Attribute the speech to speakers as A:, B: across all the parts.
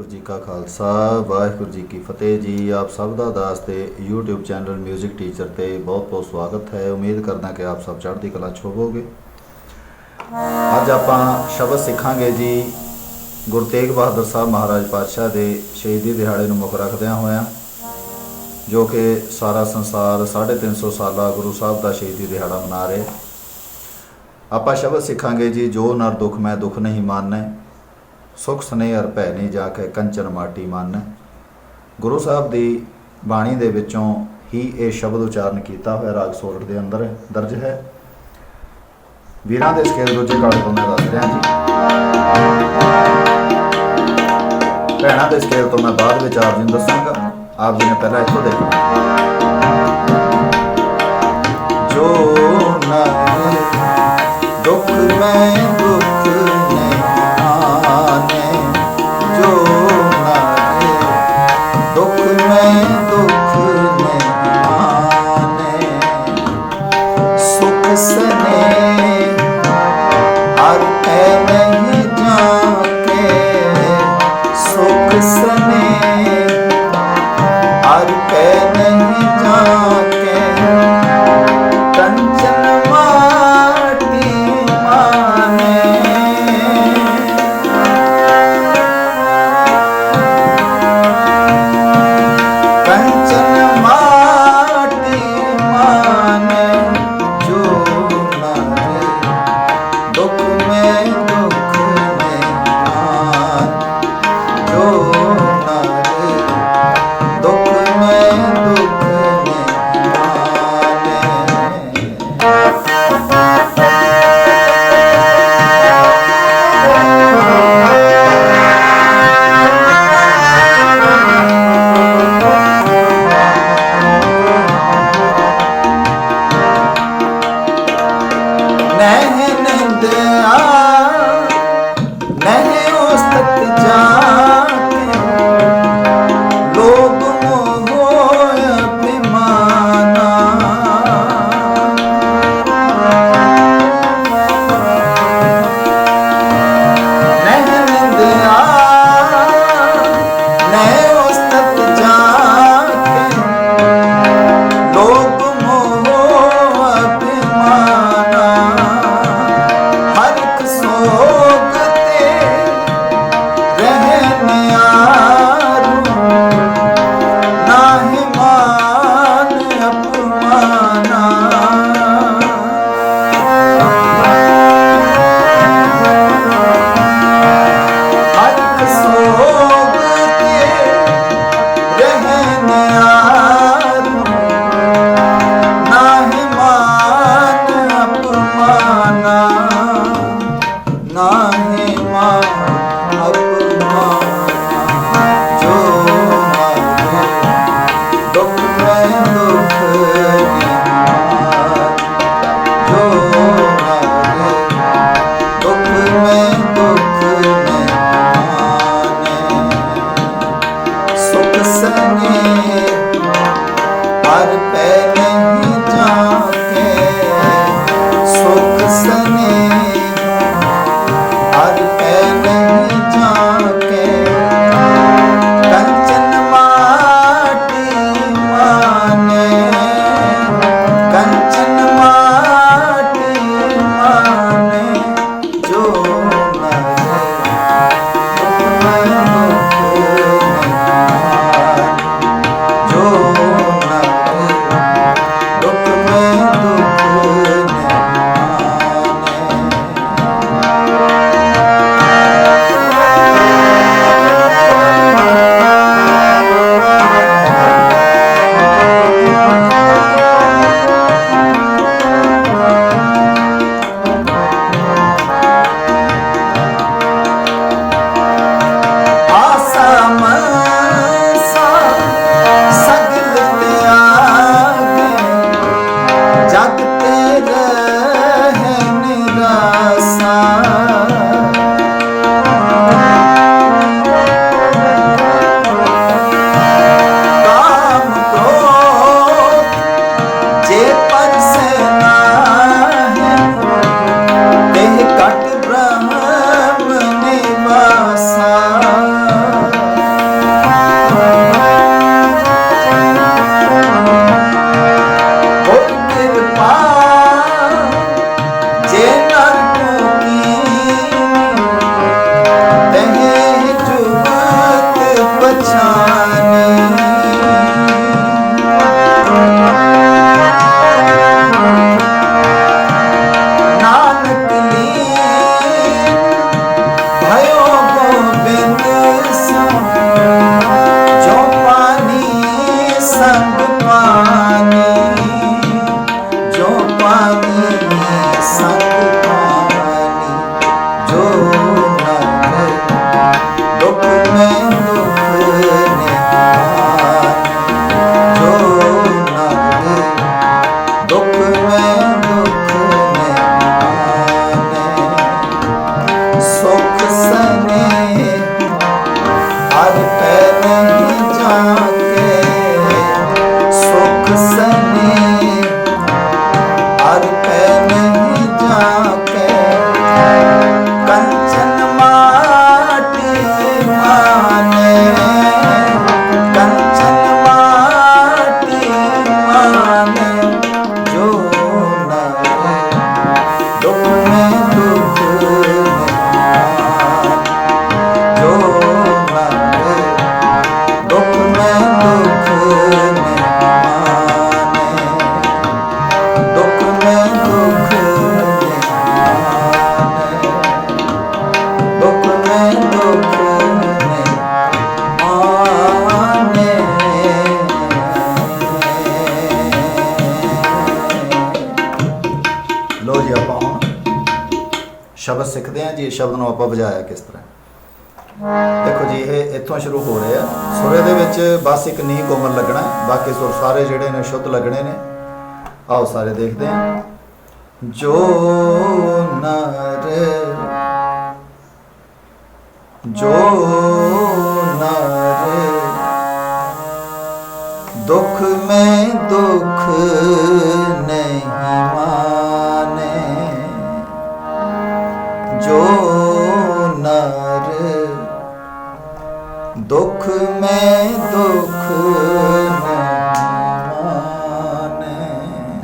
A: ਵਾਹਿਗੁਰੂ ਜੀ ਕਾ ਖਾਲਸਾ, ਵਾਹਿਗੁਰੂ ਜੀ ਕੀ ਫਤਿਹ ਜੀ। ਆਪ ਸਭ ਦਾ ਦਾਸ ਤੇ YouTube ਚੈਨਲ 뮤직 ਟੀਚਰ ਤੇ ਬਹੁਤ-ਬਹੁਤ ਸਵਾਗਤ ਹੈ। ਉਮੀਦ ਕਰਦਾ ਕਿ ਆਪ ਸਭ ਚੜ੍ਹਦੀ ਕਲਾ 'ਚ ਅੱਜ ਆਪਾਂ ਸ਼ਬਦ ਸਿੱਖਾਂਗੇ ਜੀ। ਗੁਰੂ ਤੇਗ ਬਹਾਦਰ ਸਾਹਿਬ ਮਹਾਰਾਜ ਪਾਤਸ਼ਾਹ ਦੇ ਸ਼ਹੀਦੀ ਦਿਹਾੜੇ ਨੂੰ ਮੁੱਖ ਰੱਖਦਿਆਂ ਹੋਇਆਂ, ਜੋ ਕਿ ਸਾਰਾ ਸੰਸਾਰ 350 ਸਾਲਾ ਗੁਰੂ ਸਾਹਿਬ ਦਾ ਸ਼ਹੀਦੀ ਦਿਹਾੜਾ ਮਨਾ ਰਿਹਾ। ਆਪਾਂ ਸ਼ਬਦ ਸਿੱਖਾਂਗੇ ਜੀ, ਜੋ ਨਰ ਦੁੱਖ ਮੈਂ ਦੁੱਖ ਨਹੀਂ ਮਾਨੈ। ਸੁਖ ਸਨੇਹ ਅਰ ਭੈ ਨਹੀਂ ਜਾ ਕੇ ਕੰਚਨ ਮਾਟੀ ਮੰਨ। ਗੁਰੂ ਸਾਹਿਬ ਦੀ ਬਾਣੀ ਦੇ ਵਿੱਚੋਂ ਹੀ ਇਹ ਸ਼ਬਦ ਉਚਾਰਨ ਕੀਤਾ ਹੋਇਆ, ਰਾਗ ਸੋਰਠ ਦੇ ਅੰਦਰ ਦਰਜ ਹੈ। ਵੀਰਾਂ ਦੇ ਸਕੇਲ ਦੂਜੇ ਕਾਲ ਤੋਂ ਮੈਂ ਦੱਸ ਰਿਹਾ ਜੀ। ਭੈਣਾਂ ਦੇ ਸਕੇਲ ਤੋਂ ਮੈਂ ਬਾਅਦ ਵਿੱਚ ਆਪ ਜੀ ਨੂੰ ਦੱਸਾਂਗਾ। ਆਪ ਜੀ ਨੇ ਪਹਿਲਾਂ ਇੱਥੋਂ ਦੇਖਣਾ ਜੋ ਨਾ ਦੁੱਖ ਮੈਂ Música ਸ਼ਬਦ ਸਿੱਖਦੇ ਹਾਂ ਜੀ, ਇਹ ਸ਼ਬਦ ਨੂੰ ਆਪਾਂ ਵਜਾਇਆ ਕਿਸ ਤਰ੍ਹਾਂ? ਦੇਖੋ ਜੀ, ਇਹ ਇੱਥੋਂ ਸ਼ੁਰੂ ਹੋ ਰਿਹਾ ਸੁਰੇ ਦੇ ਵਿੱਚ ਬਸ ਇੱਕ ਨੀ ਕੋਮਲ ਲੱਗਣਾ ਬਾਕੀ ਸੁਰ ਸਾਰੇ ਜਿਹੜੇ ਨੇ ਸ਼ੁੱਧ ਲੱਗਣੇ ਨੇ। ਆਓ ਸਾਰੇ ਦੇਖਦੇ ਹਾਂ। ਜੋ ਨਰ ਜੋ ਨਰ, ਦੁਖ ਮੈਂ ਦੁਖ ਨਹੀਂ ਮਾਨੇ ਦੁੱਖ ਮੈਂ ਦੁੱਖ ਨਹੀਂ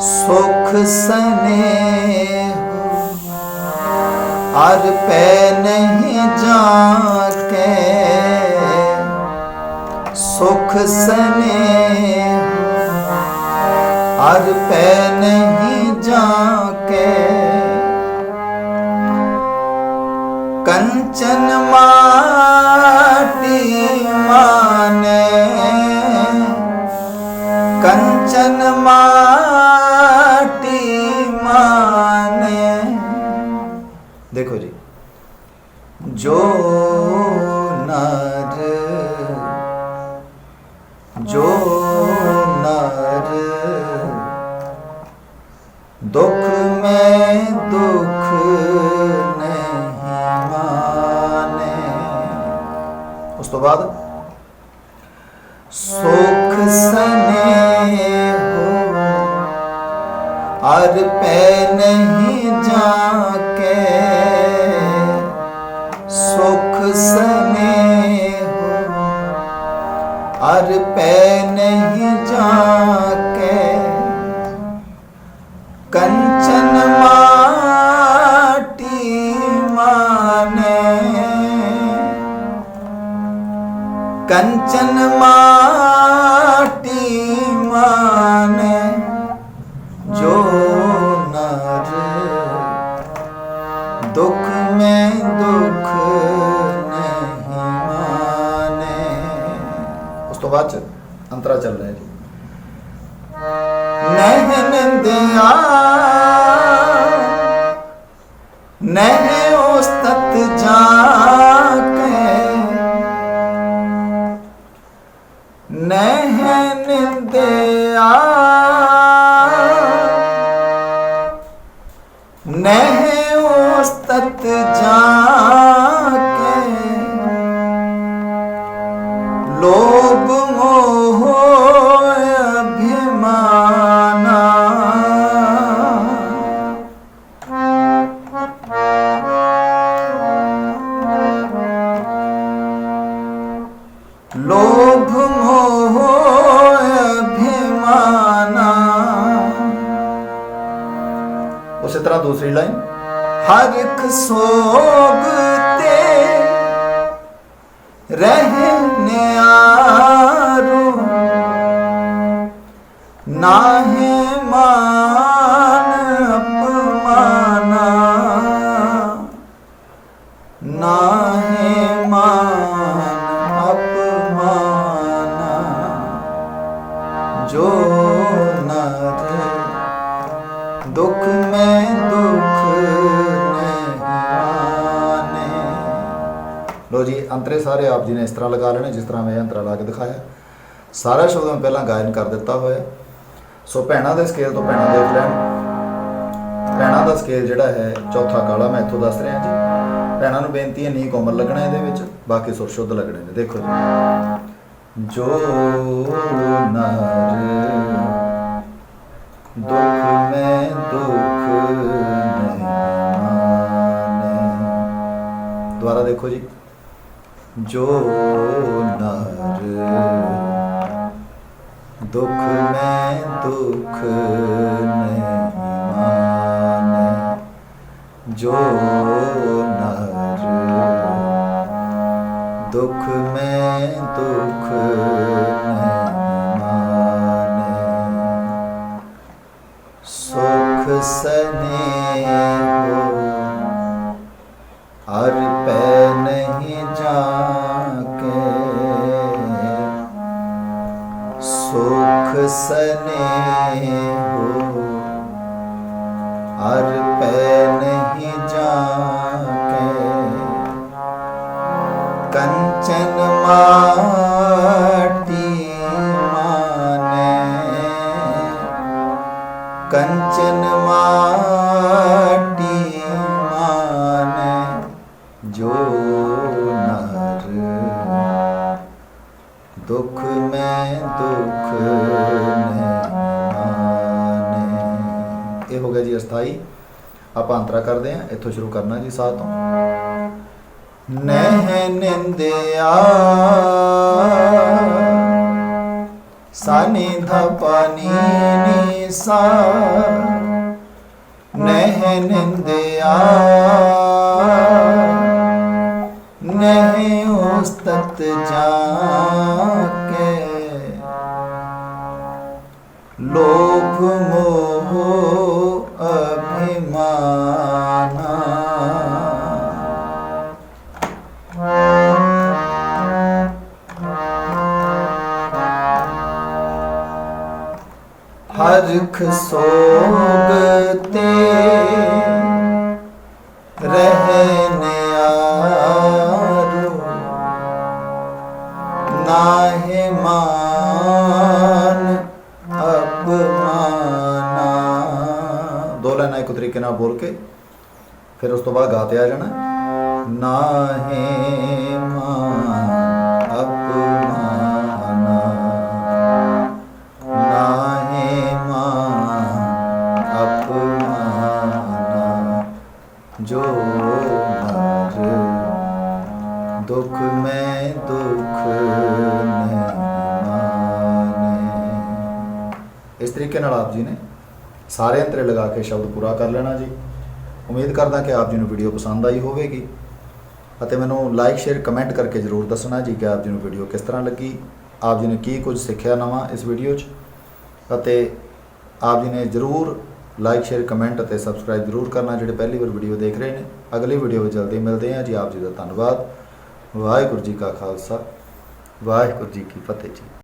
A: ਸੁਖ ਸਨੇ ਅਰ ਪੈ ਨਹੀਂ ਜਾਕੇ ਸੁਖ ਸਨੇਹ ਅਰ ਪੈ ਨਹੀਂ ਜਾਕੇ ਕੰਚਨ ਮਾਟੀ ਮਾਨੇ ਕੰਚਨ ਮਾਟੀ ਉਸ ਤੋਂ ਬਾਅਦ ਸੁਖ ਸਨੇਹੋ ਅਰ ਪੈ ਨਹੀਂ ਜਾ ਕੇ ਸੁਖ ਸਨੇਹੋ ਅਰ ਪੈ ਨਹੀਂ ਜਾ ਕੰਚਨ ਮਾਟੀ ਮਾਨੇ ਜੋ ਨਰ ਦੁਖ ਮੈਂ ਦੁਖ ਨਹੀਂ ਮਾਨੇ ਉਸ ਤੋਂ ਬਾਅਦ ਚ ਅੰਤਰਾ ਚੱਲ ਰਿਹਾ ਜੀ ਨਹਿ ਸੋਗ ਤੇ ਰਹਿਨੇ ਆਰੂ ਨਾਹੀ ਸਾਰੇ ਆਪ ਜੀ ਨੇ ਇਸ ਤਰ੍ਹਾਂ ਲਗਾ ਲੈਣੇ, ਜਿਸ ਤਰ੍ਹਾਂ ਮੈਂ ਅੰਤਰਾ ਲਾ ਕੇ ਦਿਖਾਇਆ। ਸਾਰਾ ਸ਼ਬਦ ਮੈਂ ਪਹਿਲਾਂ ਗਾਇਨ ਕਰ ਦਿੱਤਾ ਹੋਇਆ। ਸੋ ਭੈਣਾਂ ਦੇ ਸਕੇਲ ਤੋਂ ਭੈਣਾਂ ਦੇਖ ਲੈਣ। ਭੈਣਾਂ ਦਾ ਸਕੇਲ ਜਿਹੜਾ ਹੈ, ਚੌਥਾ ਕਾਲਾ, ਮੈਂ ਇੱਥੋਂ ਦੱਸ ਰਿਹਾ ਜੀ। ਭੈਣਾਂ ਨੂੰ ਬੇਨਤੀ ਹੈ ਨੀ ਕੋਮਲ ਲੱਗਣਾ ਇਹਦੇ ਵਿੱਚ, ਬਾਕੀ ਸੁਰ ਸ਼ੁੱਧ ਲੱਗਣੇ ਨੇ, ਦੇਖੋ ਜੀ। ਜੋ ਨਰ, ਦੁੱਖ ਮੈਂ ਦੁੱਖ ਨਹੀਂ ਦੁਬਾਰਾ ਦੇਖੋ ਜੀ। ਜੋ ਨਰ। ਦੁੱਖ ਮੈਂ, ਦੁੱਖ ਨਹੀਂ ਮਾਨੇ ਜੋ ਨਰ। ਦੁੱਖ ਮੈਂ, ਦੁੱਖ ਨਹੀਂ ਮਾਨੇ ਸੁਖ ਸਨੇਹੋ ਆਪਾਂ ਕਰਦੇ ਆ, ਇੱਥੋਂ ਸ਼ੁਰੂ ਕਰਨਾ ਜੀ ਸਾਹ ਤੋਂ। ਨਹਿ ਨਿੰਦਿਆ, ਸਾਨੀ ਧਪਨੀ ਨੀ ਨਹਿ ਨਿੰਦਿਆ, ਨਹਿ ਉਸਤਤ ਜਾ ਲੋਭ ਮੋਹ ਹਰਖ ਸੋਗ ਤੇ ਰਹਿਨ ਨਾਹਿ ਮਾਨ ਅਪਮਾਨਾ। ਦੋ ਲਾਈਨਾਂ ਇੱਕ ਤਰੀਕੇ ਨਾਲ ਬੋਲ ਕੇ ਫਿਰ ਉਸ ਤੋਂ ਬਾਅਦ ਗਾਤੇ ਆ ਜਾਣਾ। ਨਾਹਿ ਮਾਨ ਅਪਮਾਨਾ। ਸਾਰੇ ਅੰਤਰੇ ਲਗਾ ਕੇ ਸ਼ਬਦ ਪੂਰਾ ਕਰ ਲੈਣਾ ਜੀ। ਉਮੀਦ ਕਰਦਾ ਕਿ ਆਪ ਜੀ ਨੂੰ ਵੀਡੀਓ ਪਸੰਦ ਆਈ ਹੋਵੇਗੀ। ਅਤੇ ਮੈਨੂੰ ਲਾਈਕ ਸ਼ੇਅਰ ਕਮੈਂਟ ਕਰਕੇ ਜਰੂਰ ਦੱਸਣਾ ਜੀ ਕਿ ਆਪ ਜੀ ਨੂੰ ਵੀਡੀਓ ਕਿਸ ਤਰ੍ਹਾਂ ਲੱਗੀ, ਆਪ ਜੀ ਨੇ ਕੀ ਕੁਝ ਸਿੱਖਿਆ ਨਵਾਂ ਇਸ ਵੀਡੀਓ 'ਚ। ਅਤੇ ਆਪ ਜੀ ਨੇ ਜਰੂਰ ਲਾਈਕ ਸ਼ੇਅਰ ਕਮੈਂਟ ਅਤੇ ਸਬਸਕ੍ਰਾਈਬ ਜਰੂਰ ਕਰਨਾ, ਜਿਹੜੇ ਪਹਿਲੀ ਵਾਰ ਵੀਡੀਓ ਦੇਖ ਰਹੇ ਨੇ। ਅਗਲੀ ਵੀਡੀਓ ਵਿੱਚ ਜਲਦੀ ਮਿਲਦੇ ਹਾਂ ਜੀ। ਆਪ ਜੀ ਦਾ ਧੰਨਵਾਦ। ਵਾਹਿਗੁਰੂ ਜੀ ਕਾ ਖਾਲਸਾ। ਵਾਹਿਗੁਰੂ ਜੀ ਕੀ ਫਤਿਹ ਜੀ।